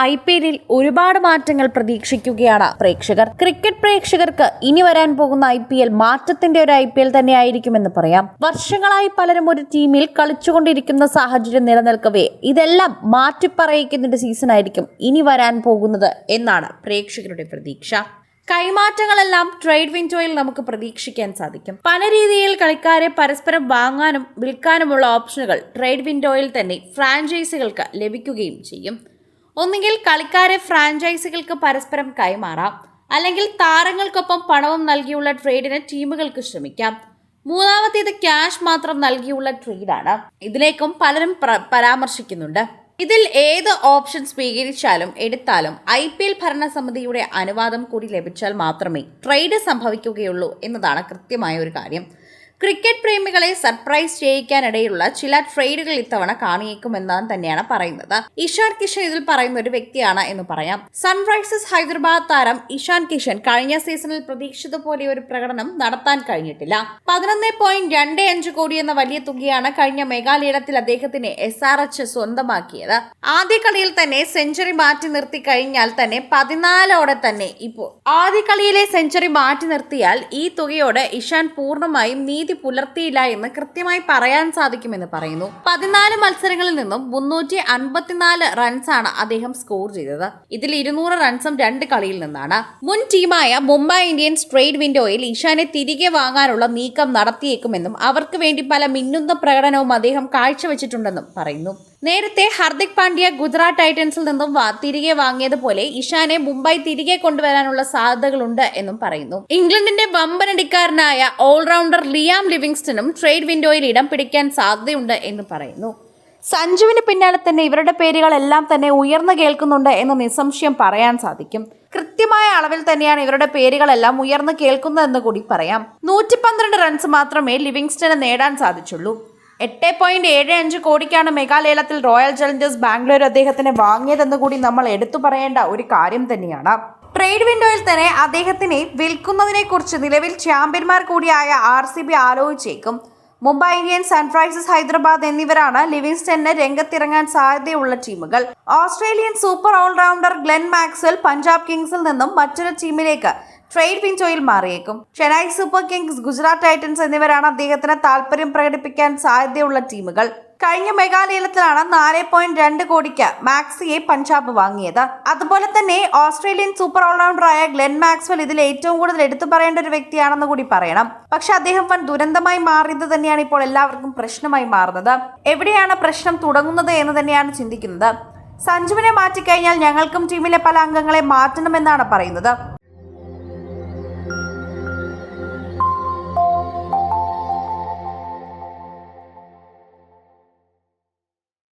I P എല്ലിൽ ഒരുപാട് മാറ്റങ്ങൾ പ്രതീക്ഷിക്കുകയാണ്. പ്രേക്ഷകർ ക്രിക്കറ്റ് പ്രേക്ഷകർക്ക് ഇനി വരാൻ പോകുന്ന ഐ പി എൽ മാറ്റത്തിന്റെ ഒരു ഐ പി എൽ തന്നെയായിരിക്കുമെന്ന് പറയാം. വർഷങ്ങളായി പലരും ഒരു ടീമിൽ കളിച്ചുകൊണ്ടിരിക്കുന്ന സാഹചര്യം നിലനിൽക്കവേ ഇതെല്ലാം മാറ്റിപ്പറയിക്കുന്നതിന്റെ സീസൺ ആയിരിക്കും ഇനി വരാൻ പോകുന്നത് എന്നാണ് പ്രേക്ഷകരുടെ പ്രതീക്ഷ. കൈമാറ്റങ്ങളെല്ലാം ട്രേഡ് വിൻഡോയിൽ നമുക്ക് പ്രതീക്ഷിക്കാൻ സാധിക്കും. പല രീതിയിൽ കളിക്കാരെ പരസ്പരം വാങ്ങാനും വിൽക്കാനുമുള്ള ഓപ്ഷനുകൾ ട്രേഡ് വിൻഡോയിൽ തന്നെ ഫ്രാഞ്ചൈസികൾക്ക് ലഭിക്കുകയും ചെയ്യും. ഒന്നുകിൽ കളിക്കാരെ ഫ്രാഞ്ചൈസികൾക്ക് പരസ്പരം കൈമാറാം. അല്ലെങ്കിൽ താരങ്ങൾക്കൊപ്പം പണവും നൽകിയുള്ള ട്രേഡിന് ടീമുകൾക്ക് ശ്രമിക്കാം. മൂന്നാമത്തേത് ക്യാഷ് മാത്രം നൽകിയുള്ള ട്രേഡാണ് ഇതിലേക്കും പലരും പരാമർശിക്കുന്നുണ്ട്. ഇതിൽ ഏത് ഓപ്ഷൻ സ്വീകരിച്ചാലും എടുത്താലും ഐ പി എൽ ഭരണസമിതിയുടെ അനുവാദം കൂടി ലഭിച്ചാൽ മാത്രമേ ട്രേഡ് സംഭവിക്കുകയുള്ളൂ എന്നതാണ് കൃത്യമായ ഒരു കാര്യം. ക്രിക്കറ്റ് പ്രേമികളെ സർപ്രൈസ് ചെയ്യിക്കാനിടയിലുള്ള ചില ട്രേഡുകൾ ഇത്തവണ കാണിയേക്കുമെന്നാണ് തന്നെയാണ് പറയുന്നത്. ഇഷാൻ കിഷൻ ഇതിൽ പറയുന്ന ഒരു വ്യക്തിയാണ് എന്ന് പറയാം. സൺറൈസേഴ്സ് ഹൈദരാബാദ് താരം ഇഷാൻ കിഷൻ കഴിഞ്ഞ സീസണിൽ പ്രതീക്ഷിച്ചതുപോലെ ഒരു പ്രകടനം നടത്താൻ കഴിഞ്ഞിട്ടില്ല. പതിനൊന്ന് പോയിന്റ് രണ്ട് അഞ്ച് കോടി എന്ന വലിയ തുകയാണ് കഴിഞ്ഞ മേഘാലയത്തിൽ അദ്ദേഹത്തിന് എസ് ആർ എച്ച് സ്വന്തമാക്കിയത്. ആദ്യ കളിയിൽ തന്നെ സെഞ്ചുറി മാറ്റി നിർത്തി കഴിഞ്ഞാൽ തന്നെ പതിനാലോടെ തന്നെ ഇപ്പോൾ ആദ്യ കളിയിലെ സെഞ്ചുറി മാറ്റി നിർത്തിയാൽ ഈ തുകയോടെ ഇഷാൻ പൂർണമായും നീതി പുലർത്തിയില്ല എന്ന് കൃത്യമായി പറയാൻ സാധിക്കുമെന്ന് പറയുന്നു. പതിനാല് മത്സരങ്ങളിൽ നിന്നും മുന്നൂറ്റി അൻപത്തിനാല് റൺസാണ് അദ്ദേഹം സ്കോർ ചെയ്തത്. ഇതിൽ ഇരുന്നൂറ് റൺസും രണ്ട് കളിയിൽ നിന്നാണ്. മുൻ ടീമായ മുംബൈ ഇന്ത്യൻസ് ട്രേഡ് വിൻഡോയിൽ ഇഷാനെ തിരികെ വാങ്ങാനുള്ള നീക്കം നടത്തിയേക്കുമെന്നും അവർക്ക് വേണ്ടി പല മിന്നുന്ന പ്രകടനവും അദ്ദേഹം കാഴ്ചവെച്ചിട്ടുണ്ടെന്നും പറയുന്നു. നേരത്തെ ഹർദിക് പാണ്ഡ്യ ഗുജറാത്ത് ടൈറ്റൻസിൽ നിന്നും തിരികെ വാങ്ങിയതുപോലെ ഇഷാനെ മുംബൈ തിരികെ കൊണ്ടുവരാനുള്ള സാധ്യതകളുണ്ട് എന്നും പറയുന്നു. ഇംഗ്ലണ്ടിന്റെ വമ്പനടിക്കാരനായ ഓൾറൗണ്ടർ ലിയാം ലിവിങ്സ്റ്റണും ട്രേഡ് വിൻഡോയിൽ ഇടം പിടിക്കാൻ സാധ്യതയുണ്ട് എന്ന് പറയുന്നു. സഞ്ജുവിന് പിന്നാലെ തന്നെ ഇവരുടെ പേരുകളെല്ലാം തന്നെ ഉയർന്നു കേൾക്കുന്നുണ്ട് എന്ന് നിസ്സംശയം പറയാൻ സാധിക്കും. കൃത്യമായ അളവിൽ തന്നെയാണ് ഇവരുടെ പേരുകളെല്ലാം ഉയർന്നു കേൾക്കുന്നതെന്ന് കൂടി പറയാം. നൂറ്റി പന്ത്രണ്ട് റൺസ് മാത്രമേ ലിവിങ്സ്റ്റണ് നേടാൻ സാധിച്ചുള്ളൂ. എട്ട് പോയിന്റ് ഏഴ് അഞ്ച് കോടിക്കാണ് മെഗാലേലത്തിൽ റോയൽ ചലഞ്ചേഴ്സ് ബാംഗ്ലൂർ അദ്ദേഹത്തിന് വാങ്ങിയതെന്ന് കൂടി നമ്മൾ എടുത്തു പറയേണ്ട ഒരു കാര്യം തന്നെയാണ്. ട്രേഡ് വിൻഡോയിൽ തന്നെ അദ്ദേഹത്തിനെ വിൽക്കുന്നതിനെ കുറിച്ച് നിലവിൽ ചാമ്പ്യന്മാർ കൂടിയായ ആർ സി ബി ആലോചിച്ചേക്കും. മുംബൈ ഇന്ത്യൻസ് സൺറൈസേഴ്സ് ഹൈദരാബാദ് എന്നിവരാണ് ലിവിങ്സ്റ്റണിന് രംഗത്തിറങ്ങാൻ സാധ്യതയുള്ള ടീമുകൾ. Australian super allrounder Glenn Maxwell Punjab കിങ്സിൽ നിന്നും മറ്റൊരു ടീമിലേക്ക് ട്രേഡ് വിൻഡോയിൽ മാറിയേക്കും. Chennai Super Kings Gujarat Titans എന്നിവരാണ് അദ്ദേഹത്തിന് താല്പര്യം പ്രകടിപ്പിക്കാൻ സാധ്യതയുള്ള ടീമുകൾ. കഴിഞ്ഞ മെഗാലയലത്തിലാണ് നാല് പോയിന്റ് രണ്ട് കോടിക്ക് മാക്സിയെ പഞ്ചാബ് വാങ്ങിയത്. അതുപോലെ തന്നെ ഓസ്ട്രേലിയൻ സൂപ്പർ ഓൾറൗണ്ടറായ ഗ്ലെൻ മാക്സ്വൽ ഇതിൽ ഏറ്റവും കൂടുതൽ എടുത്തു പറയേണ്ട ഒരു വ്യക്തിയാണെന്ന് കൂടി പറയണം. പക്ഷെ അദ്ദേഹം വൻ ദുരന്തമായി മാറിയത് തന്നെയാണ് ഇപ്പോൾ എല്ലാവർക്കും പ്രശ്നമായി മാറുന്നത്. എവിടെയാണ് പ്രശ്നം തുടങ്ങുന്നത് എന്ന് തന്നെയാണ് ചിന്തിക്കുന്നത്. സഞ്ജുവിനെ മാറ്റിക്കഴിഞ്ഞാൽ ഞങ്ങൾക്കും ടീമിലെ പല അംഗങ്ങളെ മാറ്റണമെന്നാണ് പറയുന്നത്.